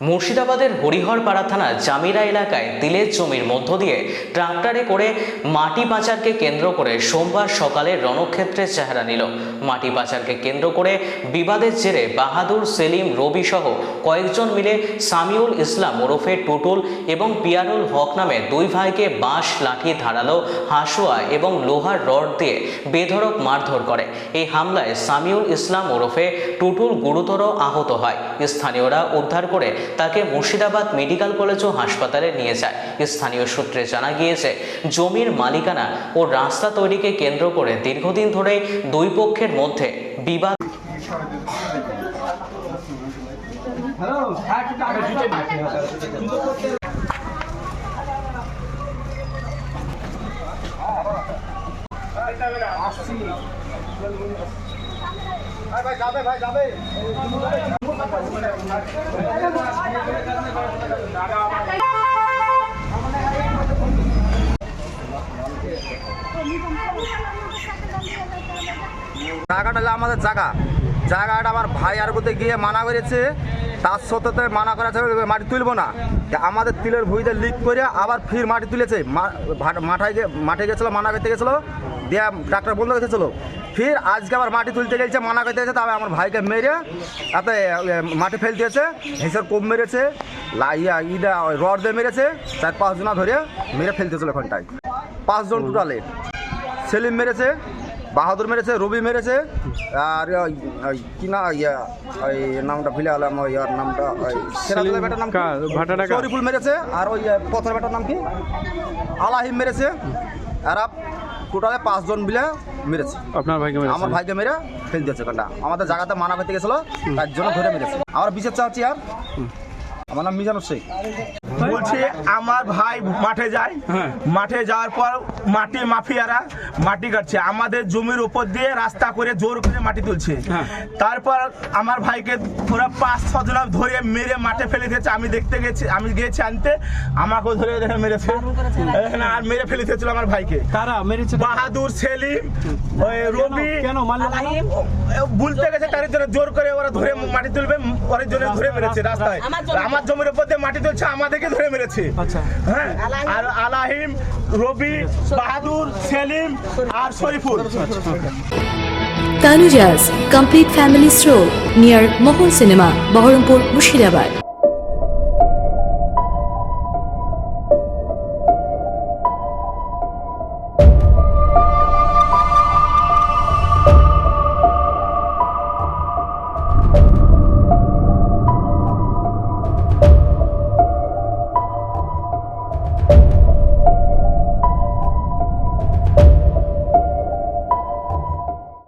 মুর্শিদাবাদের হরিহরপাড়া থানা জামিরা এলাকায় তিলের জমির মধ্য দিয়ে ট্রাক্টরে করে মাটি পাচারকে কেন্দ্র করে সোমবার সকালে রণক্ষেত্রের চেহারা নিল। মাটি পাচারকে কেন্দ্র করে বিবাদের জেরে বাহাদুর, সেলিম, রবি সহ কয়েকজন মিলে সামিউল ইসলাম ওরফে টুটুল এবং পিয়ারুল হক নামে দুই ভাইকে বাঁশ, লাঠি, ধারালো হাসুয়া এবং লোহার রড দিয়ে বেধড়ক মারধর করে। এই হামলায় সামিউল ইসলাম ওরফে টুটুল গুরুতর আহত হয়। স্থানীয়রা উদ্ধার করে তাকে মুর্শিদাবাদ মেডিকেল কলেজ ও হাসপাতালে নিয়ে যায়। স্থানীয় সূত্রে জানা গিয়েছে, জমির মালিকানা ও রাস্তা তৈরিকে কেন্দ্র করে দীর্ঘদিন ধরে দুই পক্ষের মধ্যে বিবাদ। জায়গাটা হলো আমাদের জায়গা। জায়গাটা আমার ভাই আর বলতে গিয়ে মানা করেছে। তার সত্ত্বেতে মানা করা আছে মাটি তুলবো না। আমাদের তিলের ভুঁইতে লিক করে আবার ফির মাটি তুলেছে। মা- ভা- মাঠায় গিয়ে মাঠে গেছিল মানা করতে গেছিল দিয়ে ডাক্তার বন্ধ গেছিল ফির আজকে আবার মাটি তুলতে গেছে মানা করতে গেছে তবে আমার ভাইকে মেরে তাতে মাটি ফেল দিয়েছে হিসের কোপ মেরেছে ইয়া ইটা রড দিয়ে মেরেছে চার পাঁচজনা ধরে মেরে ফেলতেছিল ওখানটায় পাঁচজন টোটালে সেলিম মেরেছে বাহাদুর মেরেছে রবি মেরেছে আর কি না ইয়া ওই নামটা ভুলে গেলাম ওই ইয়ার নামটা ওই সেরাজুলের বেটার নাম? শরীফুল মেরেছে আর ওই পথের বেটার নাম কি? আলাহিম মেরেছে আর টোটালে পাঁচজন মিলে মেরেছে। আপনার ভাইকে মেরেছে। আমার ভাইকে মেরে ফেল দিয়েছে কান্ডা আমাদের জায়গাতে মানা করতে গেছিল তার জন্য ধরে মেরেছে। আমার বিচার চাচ্ছি আর। আমার নাম মিজানুর শেখ। বলছে আমার ভাই মাঠে যায়। হ্যাঁ। মাঠে যাওয়ার পর মাটি মাফিয়ারা মাটি কাটছে। আমাদের জমির উপর দিয়ে রাস্তা করে জোর করে মাটি তুলছে। হ্যাঁ। তারপর আমার ভাইকে পুরো পাঁচ ছজন ধরে মেরে মাঠে ফেলে দিয়েছে। আমি দেখতে গেছি আমি গিয়েছি আনতে। আমাকেও ধরে দেখে মেরেছে। আর মেরে ফেলে দিয়েছিল আমার ভাইকে। কারা মেরেছে? বাহাদুর সেলিম ওই রবি। কেন? বুলতে গেছে তার জন্য জোর করে ওরা ধরে মাটি তুলবে। ওরা জন্য ধরে মেরেছে রাস্তায়। আমার জমির উপর দিয়ে মাটি তুলছে আমাদেরকে তাকে ধরে মেরেছে? আচ্ছা। হ্যাঁ? আর আলাহিম রবি আচ্ছা। বাহাদুর সেলিম আর Shariful. Tanuja's complete family store near Mohan cinema Baharampur Murshidabad